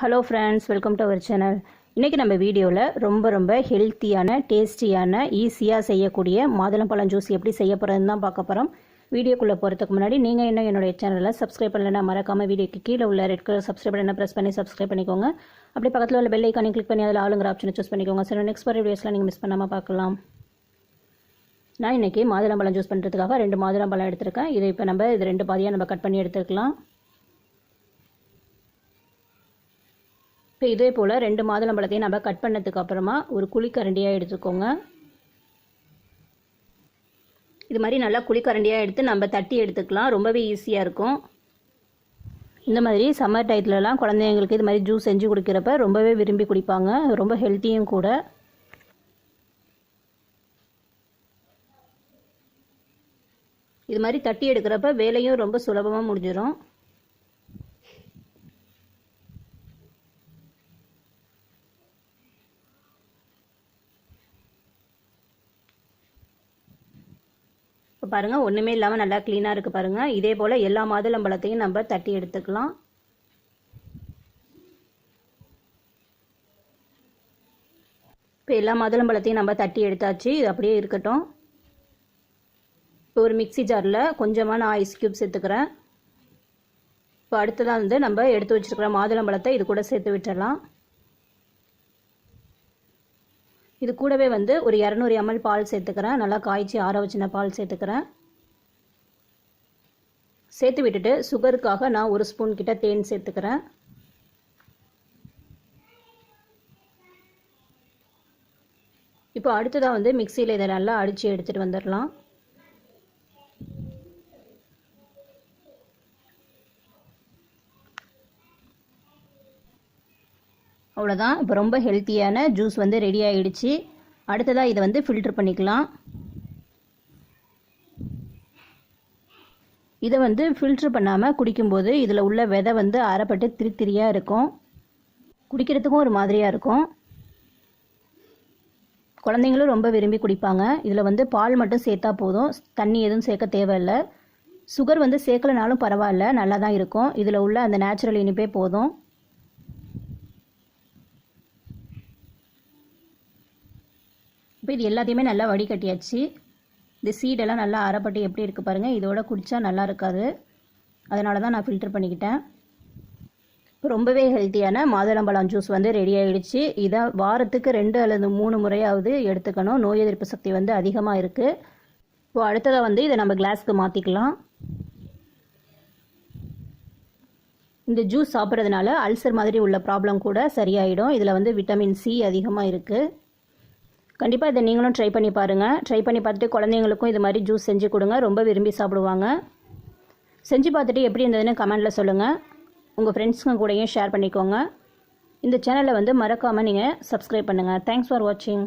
Hello friends welcome to our channel இன்றைக்கி நம்ம வீடியோவில் ரொம்ப ரொம்ப ஹெல்த்தியான டேஸ்டியான ஈஸியாக செய்யக்கூடிய மாதுளம்பழம் ஜூஸ் எப்படி செய்ய போகிறதுன்னு தான் பார்க்க போகிறோம் வீடியோக்குள்ளே போகிறதுக்கு முன்னாடி நீங்கள் என்ன என்னுடைய சேனலில் சப்ஸ்கிரைப் பண்ணலைன்னா மறக்காமல் வீடியோக்கு கீழே உள்ள ரெட் கலர் சப்ஸ்கிரைப் பண்ண ப்ரெஸ் பண்ணி சப்ஸ்கிரைப் பண்ணிக்கோங்க. அப்படி பக்கத்தில் உள்ள பெல் ஐக்கானை கிளிக் பண்ணி அதில் ஆளுங்கிற ஆப்ஷனை சூஸ் பண்ணிக்கோங்க. சரி நெக்ஸ்ட் வர வீடியோஸ்லாம் நீங்கள் மிஸ் பண்ணாமல் பார்க்கலாம். நான் இன்றைக்கி மாதுளம்பழம் ஜூஸ் பண்ணுறதுக்காக ரெண்டு மாதுளம்பழம் எடுத்திருக்கேன். இதை இப்போ நம்ம இது ரெண்டு பாதியாக நம்ம கட் பண்ணி எடுத்துக்கலாம். இப்போ இதே போல் ரெண்டு மாதுளம்பழத்தையும் நம்ம கட் பண்ணதுக்கு அப்புறமா ஒரு குழிக்கரண்டியாக எடுத்துக்கோங்க. இது மாதிரி நல்லா குழிக்கரண்டியாக எடுத்து நம்ம தட்டி எடுத்துக்கலாம். ரொம்பவே ஈஸியாக இருக்கும். இந்த மாதிரி சம்மர் டயத்துலலாம் குழந்தைங்களுக்கு இது மாதிரி ஜூஸ் செஞ்சு குடிக்கிறப்ப ரொம்பவே விரும்பி குடிப்பாங்க. ரொம்ப ஹெல்த்தியும் கூட. இது மாதிரி தட்டி எடுக்கிறப்ப வேலையும் ரொம்ப சுலபமாக முடிஞ்சிடும் இப்போ பாருங்கள் ஒன்றுமே இல்லாமல் நல்லா க்ளீனாக இருக்குது பாருங்கள் இதே போல் எல்லா மாதுளம்பழத்தையும் நம்ம தட்டி எடுத்துக்கலாம். இப்போ எல்லா மாதுளம்பழத்தையும் நம்ம தட்டி எடுத்தாச்சு. இது அப்படியே இருக்கட்டும். இப்போ ஒரு மிக்சி ஜாரில் கொஞ்சமாக நான் ஐஸ் க்யூப் சேர்த்துக்கிறேன் இப்போ அடுத்ததாக வந்து நம்ம எடுத்து வச்சுருக்கிற மாதுளம்பழத்தை இது கூட சேர்த்து விட்டுடலாம் இது கூடவே வந்து ஒரு இரநூறு எம்எல் பால் சேர்த்துக்கிறேன். நல்லா காய்ச்சி ஆற வச்சின பால் சேர்த்துக்கிறேன். சேர்த்து விட்டுட்டு சுகருக்காக நான் ஒரு ஸ்பூன் கிட்ட தேன் சேர்த்துக்கிறேன். இப்போ அடுத்ததாக வந்து மிக்சியில் இதை நல்லா அடித்து எடுத்துகிட்டு வந்துடலாம். அவ்வளோதான் இப்போ ரொம்ப ஹெல்த்தியான ஜூஸ் வந்து ரெடி ஆகிடுச்சு அடுத்ததாக இதை வந்து ஃபில்ட்ரு பண்ணிக்கலாம். இதை வந்து ஃபில்ட்ரு பண்ணாமல் குடிக்கும்போது இதில் உள்ள விதை வந்து அரைப்பட்டு திரி திரியாக இருக்கும். குடிக்கிறதுக்கும் ஒரு மாதிரியாக இருக்கும். குழந்தைங்களும் ரொம்ப விரும்பி குடிப்பாங்க. இதில் வந்து பால் மட்டும் சேர்த்தா போதும். தண்ணி எதுவும் சேர்க்க தேவையில்லை. சுகர் வந்து சேர்க்கலனாலும் பரவாயில்ல. நல்லா தான் இருக்கும். இதில் உள்ள அந்த நேச்சுரல் இனிப்பே போதும். இப்போ இது எல்லாத்தையுமே நல்லா வடிகட்டியாச்சு. இந்த சீடெல்லாம் நல்லா அரைப்பட்டு எப்படி இருக்குது பாருங்கள் இதோட குடித்தா நல்லா இருக்காது. அதனால தான் நான் ஃபில்டர் பண்ணிக்கிட்டேன். இப்போ ரொம்பவே ஹெல்த்தியான மாதுளம்பழம் ஜூஸ் வந்து ரெடி ஆகிடுச்சு இதை வாரத்துக்கு ரெண்டு அல்லது மூணு முறையாவது எடுத்துக்கணும். நோய் எதிர்ப்பு சக்தி வந்து அதிகமாக இருக்குது இப்போ அடுத்ததாக வந்து இதை நம்ம கிளாஸ்க்கு மாற்றிக்கலாம் இந்த ஜூஸ் சாப்பிட்றதுனால அல்சர் மாதிரி உள்ள ப்ராப்ளம் கூட சரியாயிடும். இதில் வந்து விட்டமின் சி அதிகமாக இருக்குது கண்டிப்பாக இதை நீங்களும் ட்ரை பண்ணி பாருங்கள் ட்ரை பண்ணி பார்த்துட்டு குழந்தைங்களுக்கும் இது மாதிரி ஜூஸ் செஞ்சு கொடுங்க. ரொம்ப விரும்பி சாப்பிடுவாங்க. செஞ்சு பார்த்துட்டு எப்படி இருந்ததுன்னு கமெண்டில் சொல்லுங்கள் உங்கள் ஃப்ரெண்ட்ஸுங்க கூடயும் ஷேர் பண்ணிக்கோங்க. இந்த சேனலை வந்து மறக்காமல் நீங்கள் சப்ஸ்கிரைப் பண்ணுங்கள் தேங்க்ஸ் ஃபார் வாட்சிங்